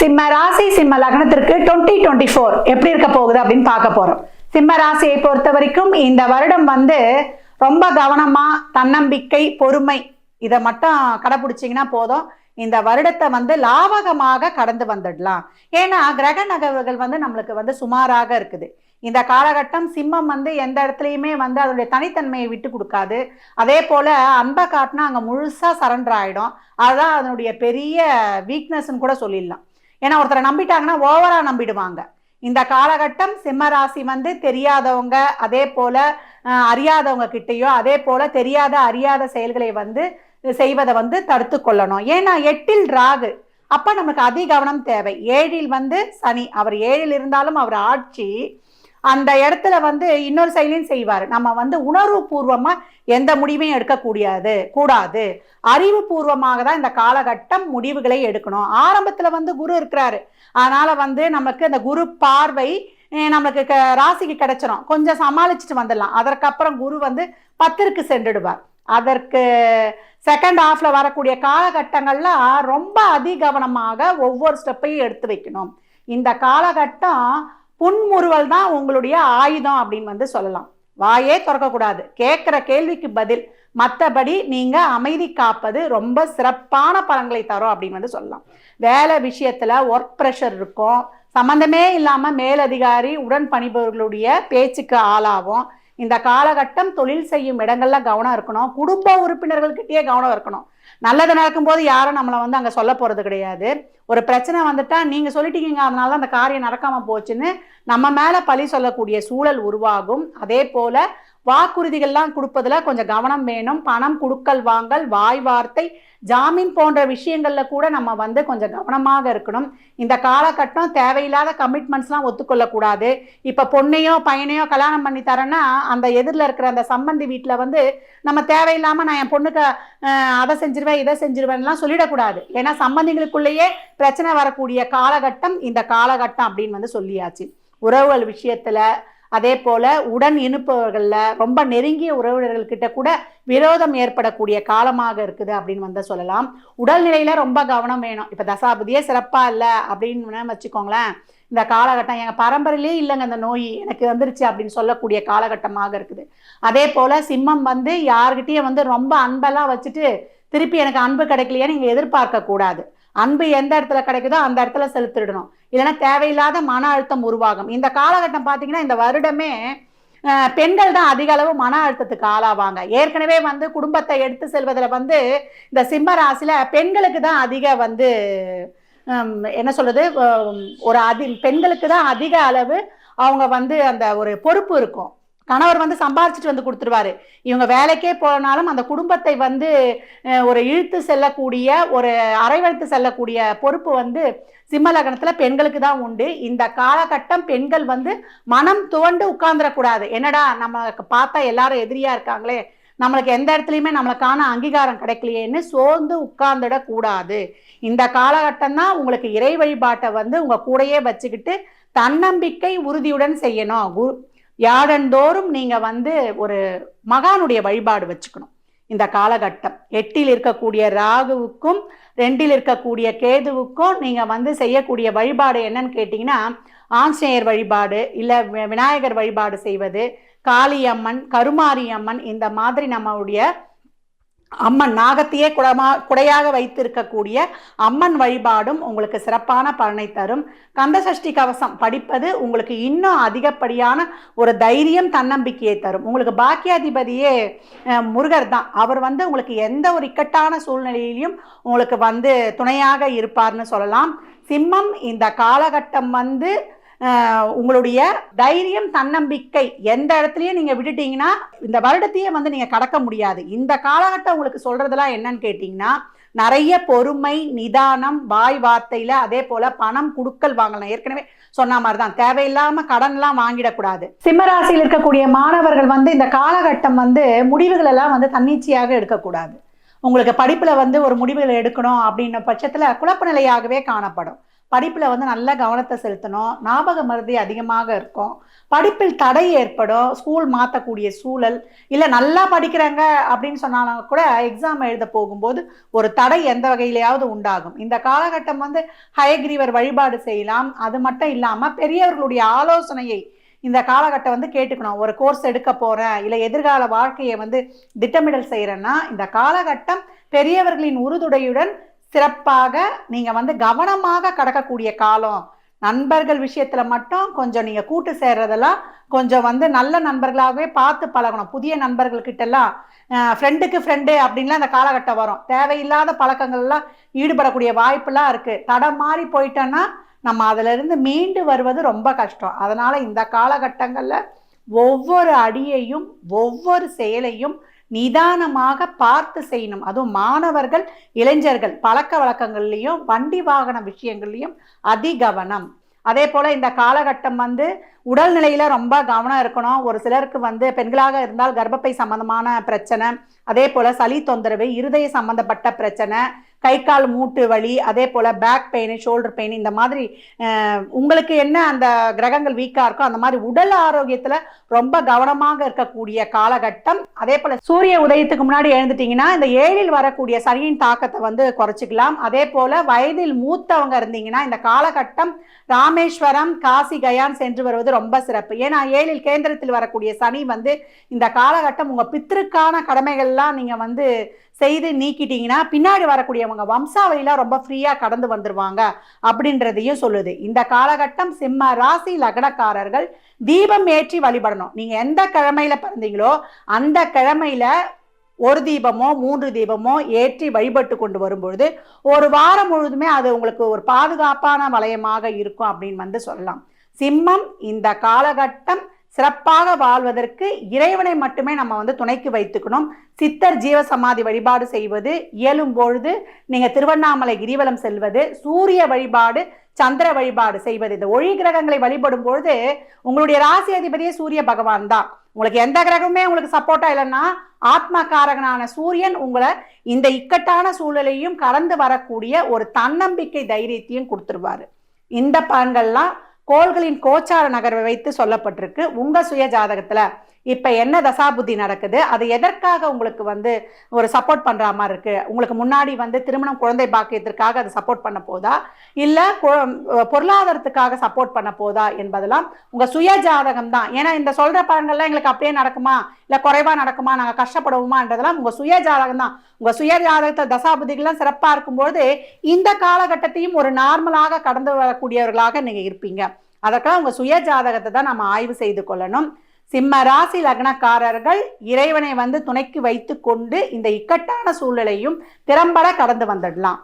சிம்ம ராசி சிம்ம லக்னத்திற்கு டுவெண்ட்டி டுவெண்ட்டி ஃபோர் எப்படி இருக்க போகுது அப்படின்னு பார்க்க போறோம். சிம்ம ராசியை பொறுத்த வரைக்கும் இந்த வருடம் வந்து ரொம்ப கவனமா தன்னம்பிக்கை பொறுமை இதை மட்டும் கடைபிடிச்சிங்கன்னா போதும். இந்த வருடத்தை வந்து லாபகமாக கடந்து வந்துடலாம். ஏன்னா கிரக நகர்வுகள் வந்து நம்மளுக்கு வந்து சுமாராக இருக்குது. இந்த காலகட்டம் சிம்மம் வந்து எந்த இடத்துலையுமே வந்து அதனுடைய தனித்தன்மையை விட்டு கொடுக்காது. அதே போல அன்பை காட்டினா அங்கே முழுசாக சரண்டர் ஆகிடும் அதுதான் அதனுடைய பெரிய வீக்னஸ்ன்னு கூட சொல்லிடலாம். ஏன்னா ஒருத்தரை நம்பிட்டாங்கன்னா ஓவரா நம்பிடுவாங்க. இந்த காலகட்டம் சிம்ம ராசி வந்து தெரியாதவங்க அதே போல அறியாதவங்க கிட்டேயோ அதே போல தெரியாத அறியாத செயல்களை வந்து செய்வதை வந்து தடுத்து கொள்ளணும். ஏன்னா எட்டில் ராகு அப்ப நமக்கு அதி கவனம் தேவை. ஏழில் வந்து சனி அவர் ஏழில் இருந்தாலும் அவர் ஆட்சி அந்த இடத்துல வந்து இன்னொரு செயலையும் செய்வார். நம்ம வந்து உணர்வு பூர்வமாக எந்த முடிவையும் எடுக்கக்கூடியது கூடாது. அறிவுபூர்வமாக தான் இந்த காலகட்டம் முடிவுகளை எடுக்கணும். ஆரம்பத்தில் வந்து குரு இருக்கிறாரு. அதனால் வந்து நமக்கு இந்த குரு பார்வை நம்மளுக்கு க- ராசிக்கு கிடைச்சிரும். கொஞ்சம் சமாளிச்சுட்டு வந்துடலாம். அதற்கப்புறம் குரு வந்து பத்திற்கு சென்றுடுவார். அதற்கு செகண்ட் ஹாஃப்ல வரக்கூடிய காலகட்டங்கள்லாம் ரொம்ப அதிகவனமாக ஒவ்வொரு ஸ்டெப்பையும் எடுத்து வைக்கணும். இந்த காலகட்டம் புன்முறுவல் தான் உங்களுடைய ஆயுதம் அப்படின்னு வந்து சொல்லலாம். வாயே திறக்கக்கூடாது. கேட்குற கேள்விக்கு பதில். மற்றபடி நீங்கள் அமைதி காப்பது ரொம்ப சிறப்பான பலன்களை தரும் அப்படின்னு வந்து சொல்லலாம். வேலை விஷயத்தில் ஒர்க் ப்ரெஷர் இருக்கும். சம்மந்தமே இல்லாமல் மேலதிகாரி உடன் பணிபவர்களுடைய பேச்சுக்கு ஆளாகும். இந்த காலகட்டம் தொழில் செய்யும் இடங்கள்ல கவனம் இருக்கணும். குடும்ப உறுப்பினர்கள்கிட்டயே கவனம் இருக்கணும். நல்லது நடக்கும்போது யாரும் நம்மளை வந்து அங்கே சொல்ல போகிறது கிடையாது. ஒரு பிரச்சனை வந்துட்டா நீங்கள் சொல்லிட்டீங்க அதனால அந்த காரியம் நடக்காமல் போச்சுன்னு நம்ம மேலே பழி சொல்லக்கூடிய சூழல் உருவாகும். அதே போல் வாக்குறுதிகள்லாம் கொடுப்பதுல கொஞ்சம் கவனம் வேணும். பணம் கொடுக்கல் வாங்கல் வாய் வார்த்தை ஜாமீன் போன்ற விஷயங்கள்ல கூட நம்ம வந்து கொஞ்சம் கவனமாக இருக்கணும். இந்த காலகட்டம் தேவையில்லாத கமிட்மெண்ட்ஸ்லாம் ஒத்துக்கொள்ளக்கூடாது. இப்போ பொண்ணையோ பையனையோ கல்யாணம் பண்ணி தரேன்னா அந்த எதிரில் இருக்கிற அந்த சம்பந்தி வீட்டில் வந்து நம்ம தேவையில்லாமல் நான் என் பொண்ணுக்கு அதை செஞ்சிருவேன் இதை செஞ்சிருவேன்லாம் சொல்லிடக்கூடாது. ஏன்னா சம்பந்திகளுக்குள்ளேயே பிரச்சனை வரக்கூடிய காலகட்டம் இந்த காலகட்டம் அப்படின்னு வந்து சொல்லியாச்சு. உறவுகள் விஷயத்தில் அதே போல் உடன் இனுப்பவர்களில் ரொம்ப நெருங்கிய உறவினர்கள்கிட்ட கூட விரோதம் ஏற்படக்கூடிய காலமாக இருக்குது அப்படின்னு வந்து சொல்லலாம். உடல்நிலையில் ரொம்ப கவனம் வேணும். இப்போ தசாபதியே சிறப்பாக இல்லை அப்படின்னு வச்சுக்கோங்களேன். இந்த காலகட்டம் எங்கள் பரம்பரையிலே இல்லைங்க அந்த நோய். எனக்கு வந்துருச்சு அப்படின்னு சொல்லக்கூடிய காலகட்டமாக இருக்குது. அதே போல் சிம்மம் வந்து யார்கிட்டேயும் வந்து ரொம்ப அன்பெல்லாம் வச்சுட்டு திருப்பி எனக்கு அன்பு கிடைக்கலையே நீங்கள் எதிர்பார்க்கக்கூடாது. அன்பு எந்த இடத்துல கிடைக்குதோ அந்த இடத்துல செலுத்திடணும். இல்லைன்னா தேவையில்லாத மன அழுத்தம் உருவாகும். இந்த காலகட்டம் பார்த்தீங்கன்னா இந்த வருடமே பெண்கள் தான் அதிக அளவு மன அழுத்தத்துக்கு ஆளாவாங்க. ஏற்கனவே வந்து குடும்பத்தை எடுத்து செல்வதில் வந்து இந்த சிம்ம ராசியில் பெண்களுக்கு தான் அதிக வந்து என்ன சொல்கிறது ஒரு அதி பெண்களுக்கு தான் அதிக அளவு அவங்க வந்து அந்த ஒரு பொறுப்பு இருக்கும். கணவர் வந்து சம்பாரிச்சிட்டு வந்து கொடுத்துருவாரு. இவங்க வேலைக்கே போனாலும் அந்த குடும்பத்தை வந்து ஒரு இழுத்து செல்லக்கூடிய ஒரு அரைவழுத்து செல்லக்கூடிய பொறுப்பு வந்து சிம்ம பெண்களுக்கு தான் உண்டு. இந்த காலகட்டம் பெண்கள் வந்து மனம் துவண்டு உட்கார்ந்துடக்கூடாது. என்னடா நம்மளுக்கு பார்த்தா எல்லாரும் எதிரியா இருக்காங்களே. நம்மளுக்கு எந்த இடத்துலையுமே நம்மளுக்கான அங்கீகாரம் கிடைக்கலையேன்னு சோர்ந்து உட்கார்ந்துடக்கூடாது. இந்த காலகட்டம் தான் உங்களுக்கு இறை வழிபாட்டை வந்து உங்கள் கூடயே வச்சுக்கிட்டு தன்னம்பிக்கை உறுதியுடன் செய்யணும். குரு யாடந்தோறும் நீங்க வந்து ஒரு மகானுடைய வழிபாடு வச்சுக்கணும். இந்த காலகட்டம். எட்டில் இருக்கக்கூடிய ராகுவுக்கும் ரெண்டில் இருக்கக்கூடிய கேதுவுக்கும் நீங்க வந்து செய்யக்கூடிய வழிபாடு என்னன்னு கேட்டிங்கன்னா ஆஞ்சநேயர் வழிபாடு இல்ல வி- விநாயகர் வழிபாடு செய்வது காளியம்மன் கருமாரி அம்மன் இந்த மாதிரி நம்மளுடைய அம்மன் நாகத்தையே குடமா குடையாக வைத்திருக்கக்கூடிய அம்மன் வழிபாடும் உங்களுக்கு சிறப்பான பலனை தரும். கந்தசஷ்டி கவசம் படிப்பது உங்களுக்கு இன்னும் அதிகப்படியான ஒரு தைரியம் தன்னம்பிக்கையை தரும். உங்களுக்கு பாக்கியாதிபதியே முருகர் தான். அவர் வந்து உங்களுக்கு எந்த ஒரு இக்கட்டான சூழ்நிலையிலையும் உங்களுக்கு வந்து துணையாக இருப்பார்னு சொல்லலாம். சிம்மம் இந்த காலகட்டம் வந்து உங்களுடைய தைரியம் தன்னம்பிக்கை எந்த இடத்துலையும் நீங்க விட்டுட்டீங்கன்னா இந்த வருடத்தையே வந்து நீங்க கடக்க முடியாது. இந்த காலகட்டம் உங்களுக்கு சொல்கிறதெல்லாம் என்னன்னு கேட்டீங்கன்னா நிறைய பொறுமை நிதானம் வாய் வார்த்தையில அதே போல பணம் குடுக்கல் வாங்கலாம். ஏற்கனவே சொன்ன மாதிரி தான் தேவையில்லாமல் கடன்லாம் வாங்கிடக்கூடாது. சிம்மராசியில் இருக்கக்கூடிய மாணவர்கள் வந்து இந்த காலகட்டம் வந்து முடிவுகள் எல்லாம் வந்து தன்னிச்சையாக எடுக்கக்கூடாது. உங்களுக்கு படிப்புல வந்து ஒரு முடிவுகளை எடுக்கணும் அப்படின்ன பட்சத்துல குழப்ப நிலையாகவே காணப்படும். படிப்பில் வந்து நல்ல கவனத்தை செலுத்தணும். ஞாபக மருதி அதிகமாக இருக்கும். படிப்பில் தடை ஏற்படும். ஸ்கூல் மாற்றக்கூடிய சூழல். இல்லை நல்லா படிக்கிறாங்க அப்படின்னு சொன்னாலும் கூட எக்ஸாம் எழுத போகும்போது ஒரு தடை எந்த வகையிலையாவது உண்டாகும். இந்த காலகட்டம் வந்து ஹயக்ரீவர் வழிபாடு செய்யலாம். அது மட்டும் இல்லாமல் பெரியவர்களுடைய ஆலோசனையை இந்த காலகட்டம் வந்து கேட்டுக்கணும். ஒரு கோர்ஸ் எடுக்க போகிறேன் இல்லை எதிர்கால வாழ்க்கையை வந்து திட்டமிடல் செய்கிறேன்னா இந்த காலகட்டம் பெரியவர்களின் உறுதுடையுடன் சிறப்பாக நீங்கள் வந்து கவனமாக கடக்கக்கூடிய காலம் நண்பர்கள் விஷயத்தில் மட்டும் கொஞ்சம் நீங்கள் கூட்டு சேர்றதெல்லாம் கொஞ்சம் வந்து நல்ல நண்பர்களாகவே பார்த்து பழகணும். புதிய நண்பர்கள்கிட்டலாம் ஃப்ரெண்டுக்கு ஃப்ரெண்டு அப்படின்லாம் அந்த காலகட்டம் வரும். தேவையில்லாத பழக்கங்கள்லாம் ஈடுபடக்கூடிய வாய்ப்புலாம் இருக்குது தடம் மாறி போயிட்டோன்னா நம்ம அதிலிருந்து மீண்டு வருவது ரொம்ப கஷ்டம். அதனால் இந்த காலகட்டங்களில் ஒவ்வொரு அடியையும் ஒவ்வொரு செயலையும் நிதானமாக பார்த்து செய்யணும். அதுவும் மாணவர்கள் இளைஞர்கள் பழக்க வழக்கங்கள்லையும் வண்டி வாகன விஷயங்கள்லையும் அதிகவனம். அதே போல் இந்த காலகட்டம் வந்து உடல்நிலையில் ரொம்ப கவனம் இருக்கணும். ஒரு சிலருக்கு வந்து பெண்களாக இருந்தால் கர்ப்பப்பை சம்பந்தமான பிரச்சனை அதே போல் சளி தொந்தரவு இருதய சம்பந்தப்பட்ட பிரச்சனை கை கால் மூட்டு வலி அதே போல் பேக் பெயின் ஷோல்டர் பெயின் இந்த மாதிரி உங்களுக்கு என்ன அந்த கிரகங்கள் வீக்காக இருக்கோ அந்த மாதிரி உடல் ஆரோக்கியத்தில் ரொம்ப கவனமாக இருக்கக்கூடிய காலகட்டம். அதே போல் சூரிய உதயத்துக்கு முன்னாடி எழுந்துட்டீங்கன்னா இந்த ஏழில் வரக்கூடிய சனியின் தாக்கத்தை வந்து குறைச்சிக்கலாம். அதே போல் வயதில் மூத்தவங்க இருந்தீங்கன்னா இந்த காலகட்டம் ராமேஸ்வரம் காசி கயான் சென்று வருவது ரொம்ப சிறப்பு. ஏன்னா ஏழில் கேந்திரத்தில் வரக்கூடிய சனி வந்து இந்த காலகட்டம் உங்கள் பித்திருக்கான கடமைகள்லாம் நீங்கள் வந்து செய்து நீக்கிட்டீங்கன்னா பின்னாடி வரக்கூடிய இவங்க வம்சாவளிலாம் ரொம்ப ஃப்ரீயா கடந்து வந்துருவாங்க அப்படின்றதையும் சொல்லுது. இந்த காலகட்டம் சிம்ம ராசி லக்னக்காரர்கள் தீபம் ஏற்றி வழிபடணும். நீங்க எந்த கிழமையில பிறந்தீங்களோ அந்த கிழமையில ஒரு தீபமோ மூன்று தீபமோ ஏற்றி வழிபட்டு கொண்டு வரும்பொழுது ஒரு வாரம் முழுதுமே அது உங்களுக்கு ஒரு பாதுகாப்பான வளையமாக இருக்கும் அப்படின்னு வந்து சொல்லலாம். சிம்மம் இந்த காலகட்டம் சிறப்பாக வாழ்வதற்கு இறைவனை மட்டுமே நம்ம வந்து துணைக்கு வைத்துக்கணும். சித்தர் ஜீவசமாதி வழிபாடு செய்வது இயலும் பொழுது நீங்கள் திருவண்ணாமலை கிரிவலம் செல்வது சூரிய வழிபாடு சந்திர வழிபாடு செய்வது. இந்த ஒளி கிரகங்களை வழிபடும் பொழுது உங்களுடைய ராசி அதிபதியே சூரிய பகவான் தான். உங்களுக்கு எந்த கிரகமுமே உங்களுக்கு சப்போர்ட்டா இல்லைன்னா ஆத்மகாரகனான சூரியன் உங்களை இந்த இக்கட்டான சூழலையும் கடந்து வரக்கூடிய ஒரு தன்னம்பிக்கை தைரியத்தையும் கொடுத்துருவாரு. இந்த பலன்கள்லாம் கோள்களின் கோச்சார நகர்வை வைத்து சொல்லப்பட்டிருக்கு. உங்க சுய ஜாதகத்துல இப்போ என்ன தசாபுத்தி நடக்குது? அது எதற்காக உங்களுக்கு வந்து ஒரு சப்போர்ட் பண்ணுற மாதிரி இருக்குது உங்களுக்கு முன்னாடி வந்து திருமணம் குழந்தை பாக்கியத்திற்காக அது சப்போர்ட் பண்ண போதா? இல்லை பொருளாதாரத்துக்காக சப்போர்ட் பண்ண போதா என்பதெல்லாம் உங்கள் சுய ஜாதகம் தான். ஏன்னா இந்த சொல்கிற பலன்கள்லாம் எங்களுக்கு அப்படியே நடக்குமா? இல்லை குறைவாக நடக்குமா? நாங்கள் கஷ்டப்படுவோமான்றதெல்லாம் உங்கள் சுய ஜாதகம் தான். உங்கள் சுய ஜாதகத்தை தசாபுதிகள்லாம் சிறப்பாக இருக்கும்போது இந்த காலகட்டத்தையும் ஒரு நார்மலாக கடந்து வரக்கூடியவர்களாக நீங்கள் இருப்பீங்க. அதற்காக உங்கள் சுய ஜாதகத்தை தான் நம்ம ஆய்வு செய்து கொள்ளணும். சிம்ம ராசி லக்னக்காரர்கள் இறைவனை வந்து துணைக்கு வைத்து கொண்டு இந்த இக்கட்டான சூழ்நிலையும் திறம்பட கடந்து வந்துடலாம்.